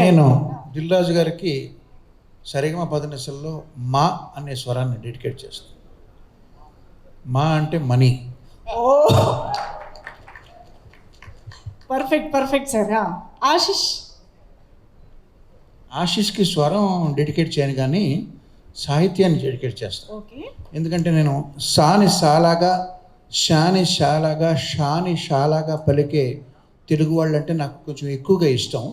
నేను దిల్రాజు గారికి సరిగమ పదనిసల్లో మా అనే స్వరాన్ని డెడికేట్ చేస్తాను మా అంటే మనీ. ఓ. Perfect perfect sir Ashish? ఆశీష్కి స్వరం డెడికేట్ చేయను కానీ సాహిత్యాన్ని డెడికేట్ చేస్తాను ఎందుకంటే నేను సాని సాలాగా షాని షాలాగా షాని షాలాగా పలికే తెలుగు వాళ్ళంటే నాకు కొంచెం ఎక్కువగా ఇష్టం.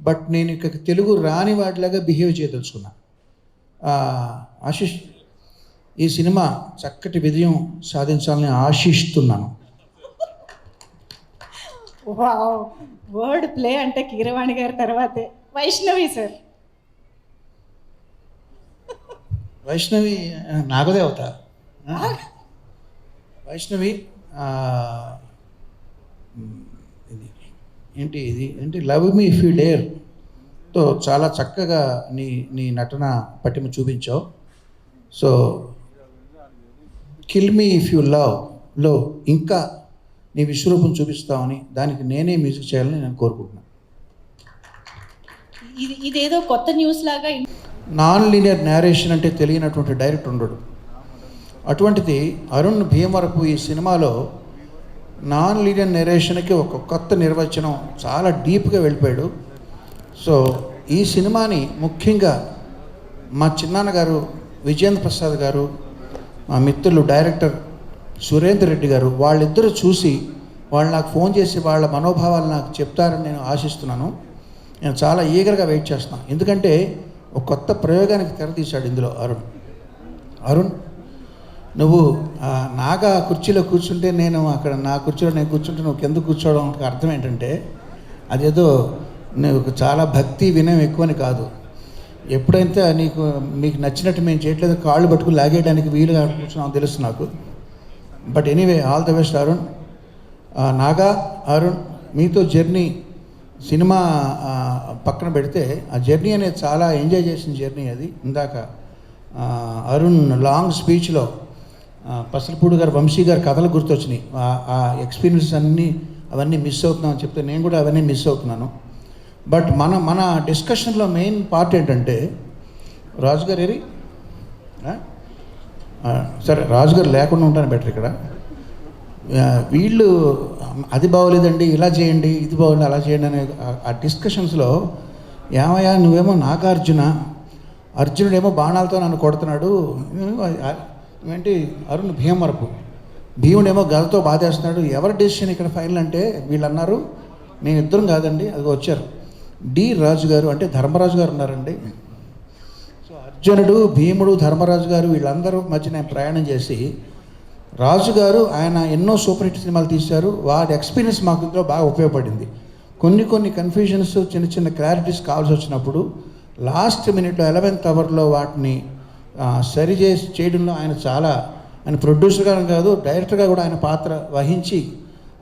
బట్ నేను ఇక తెలుగు రాని వాటిలాగా బిహేవ్ చేయదలుచుకున్నా. ఆశిష్ ఈ సినిమా చక్కటి విజయం సాధించాలని ఆశిస్తున్నాను. వావ్ వర్డ్ ప్లే అంటే కీరవాణి గారి తర్వాతే. వైష్ణవి సార్. వైష్ణవి నాగదేవత. వైష్ణవి ఇది ఏంటి ఇది? ఏంటి love me if you dare? తో చాలా చక్కగా నీ నీ నటన పట్టిమ చూపించావు. So kill me if you లవ్లో ఇంకా నీ విశ్వరూపం చూపిస్తావని దానికి నేనే మ్యూజిక్ చేయాలని నేను కోరుకుంటున్నాను ఇది ఇదేదో కొత్త న్యూస్ లాగా నాన్ లీనియర్ నేరేషన్ అంటే తెలియనటువంటి డైరెక్టర్ ఉండడు. అటువంటిది అరుణ్ భీమవరపు ఈ సినిమాలో నాన్ లీనియర్ నేరేషన్కి ఒక కొత్త నిర్వచనం చాలా డీప్గా వెళ్ళిపోయాడు. సో ఈ సినిమాని ముఖ్యంగా మా చిన్నాన్నగారు విజేంద్ర ప్రసాద్ గారు మా మిత్రులు డైరెక్టర్ సురేందర్ రెడ్డి గారు వాళ్ళిద్దరూ చూసి వాళ్ళు నాకు ఫోన్ చేసి వాళ్ళ మనోభావాలు నాకు చెప్తారని నేను ఆశిస్తున్నాను. నేను చాలా ఈగర్గా వెయిట్ చేస్తున్నాను. ఎందుకంటే ఒక కొత్త ప్రయోగానికి తెరతీశాడు ఇందులో అరుణ్. అరుణ్ నువ్వు నాగా కుర్చీలో కూర్చుంటే నేను అక్కడ నా కుర్చీలో నేను కూర్చుంటే నువ్వు కింద కూర్చోవడం అర్థం ఏంటంటే అదేదో నువ్వు చాలా భక్తి వినయం ఎక్కువని కాదు. ఎప్పుడైతే నీకు మీకు నచ్చినట్టు మేము చేయట్లేదు కాళ్ళు పట్టుకుని లాగేయడానికి వీలుగా కూర్చున్నాం తెలుసు నాకు. But anyway all the best Arun Naga Arun మీతో జర్నీ సినిమా పక్కన పెడితే ఆ జర్నీ అనేది చాలా ఎంజాయ్ చేసిన జర్నీ అది. ఇందాక అరుణ్ లాంగ్ స్పీచ్లో పసలపూడి గారు వంశీ గారి కథలు గుర్తొచ్చినాయి. ఆ- ఎక్స్పీరియన్స్ అన్నీ అవన్నీ మిస్ అవుతున్నామని చెప్తే నేను కూడా అవన్నీ మిస్ అవుతున్నాను. బట్ మన మన డిస్కషన్లో మెయిన్ పార్ట్ ఏంటంటే రాజుగారు ఏరి? సరే రాజుగారు లేకుండా ఉంటాను బెటర్ ఇక్కడ. వీళ్ళు అది బాగోలేదండి ఇలా చేయండి ఇది బాగోలేదు అలా చేయండి అనే ఆ- డిస్కషన్స్లో ఏమయ్యా నువ్వేమో నాగార్జున అర్జునుడేమో బాణాలతో నన్ను కొడుతున్నాడు ఏంటి అరుణ్ భీమవరపు భీముడేమో గదతో బాధేస్తున్నాడు ఎవరి డెసిషన్ ఇక్కడ ఫైనల్ అంటే వీళ్ళు అన్నారు నేను ఇద్దరం కాదండి అది వచ్చారు. డి రాజు గారు అంటే ధర్మరాజు గారు ఉన్నారండి. సో అర్జునుడు భీముడు ధర్మరాజు గారు వీళ్ళందరూ మధ్య నేను ప్రయాణం చేసి రాజు గారు ఆయన ఎన్నో సూపర్ హిట్ సినిమాలు తీశారు. వారి ఎక్స్పీరియన్స్ మాకు ఇందులో బాగా ఉపయోగపడింది. కొన్ని కొన్ని కన్ఫ్యూజన్స్ చిన్న చిన్న క్లారిటీస్ కావాల్సి వచ్చినప్పుడు లాస్ట్ మినిట్లో ఎలవెన్త్ అవర్లో వాటిని సరి చేసి చేయడంలో ఆయన చాలా ఆయన ప్రొడ్యూసర్గా కాదు డైరెక్టర్గా కూడా ఆయన పాత్ర వహించి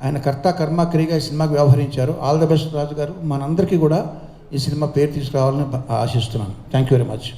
ఆయన కర్త కర్మ క్రియగా ఈ సినిమాకి వ్యవహరించారు. ఆల్ ద బెస్ట్ రాజు గారు మనందరికీ కూడా ఈ సినిమా పేరు తీసుకురావాలని ఆశిస్తున్నాను. Thank you very much